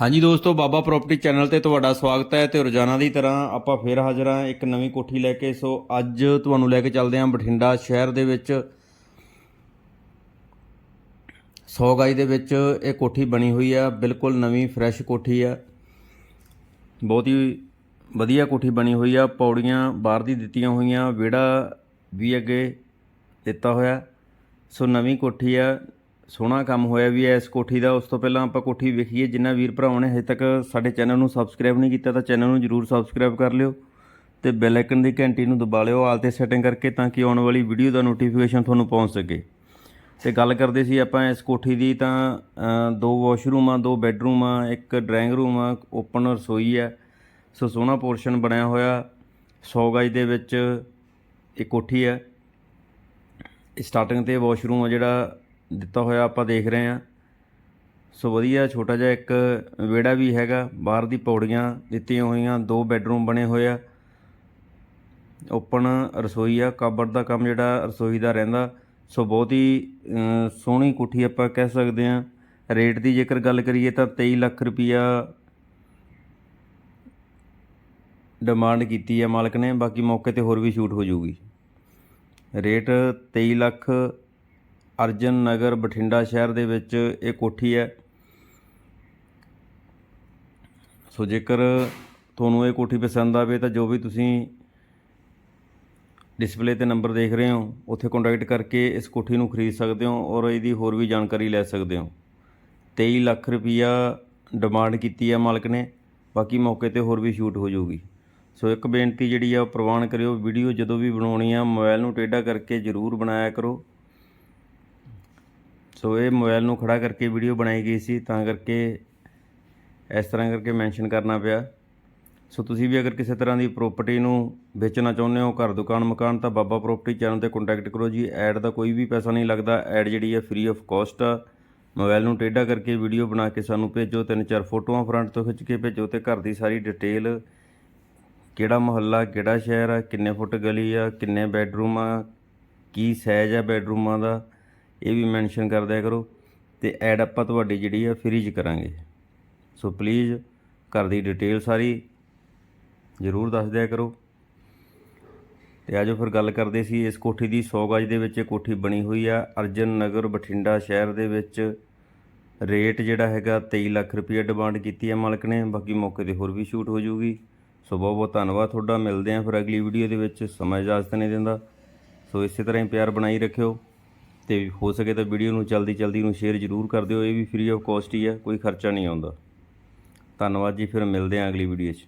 ਹਾਂਜੀ ਦੋਸਤੋ, ਬਾਬਾ property channel ਤੇ ਤੁਹਾਡਾ ਸਵਾਗਤ ਹੈ ਤੇ ਰੋਜ਼ਾਨਾ ਦੀ ਤਰ੍ਹਾਂ ਆਪਾਂ ਫੇਰ ਹਾਜ਼ਰ ਹਾਂ ਇੱਕ ਨਵੀਂ ਕੋਠੀ ਲੈ ਕੇ। ਸੋ ਅੱਜ ਤੁਹਾਨੂੰ ਲੈ ਕੇ ਚੱਲਦੇ ਹਾਂ ਬਠਿੰਡਾ ਸ਼ਹਿਰ ਦੇ ਵਿੱਚ। 100 ਗਾਈ ਦੇ ਵਿੱਚ ਇਹ ਕੋਠੀ ਬਣੀ ਹੋਈ ਆ, ਬਿਲਕੁਲ ਨਵੀਂ, ਫਰੈਸ਼ ਕੋਠੀ ਆ। ਬਹੁਤ ਹੀ ਵਧੀਆ ਕੋਠੀ ਬਣੀ ਹੋਈ ਆ, ਪੌੜੀਆਂ ਬਾਹਰ ਦੀ ਦਿੱਤੀਆਂ ਹੋਈਆਂ, ਵਿਹੜਾ ਵੀ ਅੱਗੇ ਦਿੱਤਾ ਹੋਇਆ। ਸੋ ਨਵੀਂ ਕੋਠੀ ਆ ਸੋਹਣਾ ਕੰਮ ਹੋਇਆ ਵੀ ਹੈ ਇਸ ਕੋਠੀ ਦਾ, ਉਸ ਤੋਂ ਪਹਿਲਾਂ ਆਪਾਂ ਕੋਠੀ ਵੇਖੀਏ ਜਿਨ੍ਹਾਂ ਵੀਰ ਭਰਾਵਾਂ ਨੇ ਹਜੇ ਤੱਕ ਸਾਡੇ ਚੈਨਲ ਨੂੰ ਸਬਸਕ੍ਰਾਈਬ ਨਹੀਂ ਕੀਤਾ ਤਾਂ ਚੈਨਲ ਨੂੰ ਜਰੂਰ ਸਬਸਕ੍ਰਾਈਬ ਕਰ ਲਿਓ ਤੇ ਬੈਲ ਆਈਕਨ ਦੀ ਘੰਟੀ ਨੂੰ ਦਬਾ ਲਿਓ, ਆਲ ਤੇ ਸੈਟਿੰਗ ਕਰਕੇ ਤਾਂ ਕਿ ਆਉਣ ਵਾਲੀ ਵੀਡੀਓ ਦਾ ਨੋਟੀਫਿਕੇਸ਼ਨ ਤੁਹਾਨੂੰ ਪਹੁੰਚ ਸਕੇ। ਤੇ ਗੱਲ ਕਰਦੇ ਸੀ ਆਪਾਂ ਇਸ ਕੋਠੀ ਦੀ ਤਾਂ ਦੋ ਵਾਸ਼ਰੂਮ ਆ, ਦੋ ਬੈੱਡਰੂਮ ਆ, ਇੱਕ ਡਰਾਇੰਗ ਰੂਮ ਆ ਓਪਨ ਰਸੋਈ ਆ। ਸੋ ਸੋਹਣਾ ਪੋਰਸ਼ਨ ਬਣਿਆ ਹੋਇਆ 100 ਗਜ ਦੇ ਵਿੱਚ ਇਹ ਕੋਠੀ ਆ। ਸਟਾਰਟਿੰਗ ਤੇ ਵਾਸ਼ਰੂਮ ਆ ਜਿਹੜਾ ਦਿੱਤਾ ਹੋਇਆ ਆਪਾਂ ਦੇਖ ਰਹੇ ਹਾਂ। ਸੋ ਵਧੀਆ ਛੋਟਾ ਜਿਹਾ ਇੱਕ ਵਿਹੜਾ ਵੀ ਹੈਗਾ। ਬਾਹਰ ਦੀ ਪੌੜੀਆਂ ਦਿੱਤੀਆਂ ਹੋਈਆਂ, ਦੋ ਬੈੱਡਰੂਮ ਬਣੇ ਹੋਏ ਆ। ਓਪਨ ਰਸੋਈ ਆ ਕਬਰ ਦਾ ਕੰਮ ਜਿਹੜਾ ਰਸੋਈ ਦਾ ਰਹਿੰਦਾ। ਸੋ ਬਹੁਤ ਹੀ ਸੋਹਣੀ ਕੋਠੀ ਆਪਾਂ ਕਹਿ ਸਕਦੇ ਹਾਂ। ਰੇਟ ਦੀ ਜੇਕਰ ਗੱਲ ਕਰੀਏ ਤਾਂ 23 ਲੱਖ ਰੁਪਈਆ ਡਿਮਾਂਡ ਕੀਤੀ ਹੈ ਮਾਲਕ ਨੇ। ਬਾਕੀ ਮੌਕੇ ਤੇ ਹੋਰ ਵੀ ਸ਼ੂਟ ਹੋ ਜਾਊਗੀ। ਰੇਟ 23 ਲੱਖ ਅਰਜਨ ਨਗਰ ਬਠਿੰਡਾ ਸ਼ਹਿਰ ਦੇ ਵਿੱਚ ਇਹ ਕੋਠੀ ਹੈ। ਸੋ ਜੇਕਰ ਤੁਹਾਨੂੰ ਇਹ ਕੋਠੀ ਪਸੰਦ ਆਵੇ ਤਾਂ ਜੋ ਵੀ ਤੁਸੀਂ ਡਿਸਪਲੇ ਤੇ ਨੰਬਰ ਦੇਖ ਰਹੇ ਹੋ, ਉੱਥੇ ਕੰਟੈਕਟ ਕਰਕੇ ਇਸ ਕੋਠੀ ਨੂੰ ਖਰੀਦ ਸਕਦੇ ਹੋ ਔਰ ਇਹਦੀ ਹੋਰ ਵੀ ਜਾਣਕਾਰੀ ਲੈ ਸਕਦੇ ਹੋ। 23 ਲੱਖ ਰੁਪਈਆ ਡਿਮਾਂਡ ਕੀਤੀ ਹੈ ਮਾਲਕ ਨੇ, ਬਾਕੀ ਮੌਕੇ ਤੇ ਹੋਰ ਵੀ ਸ਼ੂਟ ਹੋ ਜਾਊਗੀ। ਸੋ ਇੱਕ ਬੇਨਤੀ ਜਿਹੜੀ ਆ, ਉਹ ਪ੍ਰਵਾਨ ਕਰਿਓ, ਵੀਡੀਓ ਜਦੋਂ ਵੀ ਬਣਾਉਣੀ ਆ, ਮੋਬਾਈਲ ਨੂੰ ਟੇਢਾ ਕਰਕੇ ਜ਼ਰੂਰ ਬਣਾਇਆ ਕਰੋ। ਸੋ ਇਹ ਮੋਬਾਈਲ ਨੂੰ ਖੜਾ ਕਰਕੇ ਵੀਡੀਓ ਬਣਾਈ ਗਈ ਸੀ, ਤਾਂ ਕਰਕੇ ਇਸ ਤਰ੍ਹਾਂ ਕਰਕੇ ਮੈਂਸ਼ਨ ਕਰਨਾ ਪਿਆ। ਸੋ ਤੁਸੀਂ ਵੀ ਅਗਰ ਕਿਸੇ ਤਰ੍ਹਾਂ ਦੀ ਪ੍ਰਾਪਰਟੀ ਨੂੰ ਵੇਚਣਾ ਚਾਹੁੰਦੇ ਹੋ, ਘਰ, ਦੁਕਾਨ, ਮਕਾਨ, ਤਾਂ ਬਾਬਾ ਪ੍ਰਾਪਰਟੀ ਚੈਨਲ ਤੇ ਕੰਟੈਕਟ ਕਰੋ ਜੀ। ਐਡ ਦਾ ਕੋਈ ਵੀ ਪੈਸਾ ਨਹੀਂ ਲੱਗਦਾ। ਐਡ ਜਿਹੜੀ ਹੈ ਫ੍ਰੀ ਆਫ ਕਾਸਟ ਆ। ਮੋਬਾਈਲ ਨੂੰ ਟੇਢਾ ਕਰਕੇ ਵੀਡੀਓ ਬਣਾ ਕੇ ਸਾਨੂੰ ਭੇਜੋ। ਤਿੰਨ ਚਾਰ ਫੋਟੋਆਂ ਫਰੰਟ ਤੋਂ ਖਿੱਚ ਕੇ ਭੇਜੋ ਤੇ ਘਰ ਦੀ ਸਾਰੀ ਡਿਟੇਲ ਕਿਹੜਾ ਮੁਹੱਲਾ, ਕਿਹੜਾ ਸ਼ਹਿਰ ਆ, ਕਿੰਨੇ ਫੁੱਟ ਗਲੀ ਆ, ਕਿੰਨੇ ਬੈੱਡਰੂਮ ਆ, ਕੀ ਸਾਈਜ਼ ਆ ਬੈੱਡਰੂਮਾਂ ਦਾ। ਇਹ ਵੀ ਮੈਂਸ਼ਨ ਕਰ ਦਿਆ ਕਰੋ ਤੇ ਐਡ ਆਪਾਂ ਤੁਹਾਡੀ ਜਿਹੜੀ ਆ ਫ੍ਰੀ 'ਚ ਕਰਾਂਗੇ। ਸੋ ਪਲੀਜ਼ ਘਰ ਦੀ ਡਿਟੇਲ ਸਾਰੀ ਜ਼ਰੂਰ ਦੱਸ ਦਿਆ ਕਰੋ। ਤੇ ਆਜੋ ਫਿਰ ਗੱਲ ਕਰਦੇ ਸੀ ਇਸ ਕੋਠੀ ਦੀ 100 ਗਜ ਦੇ ਵਿੱਚ ਇਹ ਕੋਠੀ ਬਣੀ ਹੋਈ ਆ। ਅਰਜਨ ਨਗਰ, ਬਠਿੰਡਾ ਸ਼ਹਿਰ ਦੇ ਵਿੱਚ ਰੇਟ ਜਿਹੜਾ ਹੈਗਾ 23 ਲੱਖ ਰੁਪਏ ਡਿਮਾਂਡ ਕੀਤੀ ਹੈ ਮਾਲਕ ਨੇ। ਬਾਕੀ ਮੌਕੇ ਤੇ ਹੋਰ ਵੀ ਸ਼ੂਟ ਹੋ ਜਾਊਗੀ। ਸੋ ਬਹੁਤ ਬਹੁਤ ਧੰਨਵਾਦ ਤੁਹਾਡਾ। ਮਿਲਦੇ ਆਂ ਫਿਰ ਅਗਲੀ ਵੀਡੀਓ ਦੇ ਵਿੱਚ। ਸਮਾਂ ਇਜਾਜ਼ਤ ਨਹੀਂ ਦਿੰਦਾ। ਸੋ ਇਸੇ ਤਰ੍ਹਾਂ ਹੀ ਪਿਆਰ ਬਣਾਈ ਰੱਖਿਓ। ਤੇ ਹੋ ਸਕੇ ਤਾਂ ਵੀਡੀਓ ਨੂੰ ਜਲਦੀ ਜਲਦੀ ਨੂੰ ਸ਼ੇਅਰ ਜ਼ਰੂਰ ਕਰ ਦਿਓ, ਇਹ ਵੀ ਫ੍ਰੀ ਆਫ ਕਾਸਟ ਹੀ ਆ, ਕੋਈ ਖਰਚਾ ਨਹੀਂ ਆਉਂਦਾ। ਧੰਨਵਾਦ ਜੀ, ਫਿਰ ਮਿਲਦੇ ਆਂ ਅਗਲੀ ਵੀਡੀਓ 'ਚ।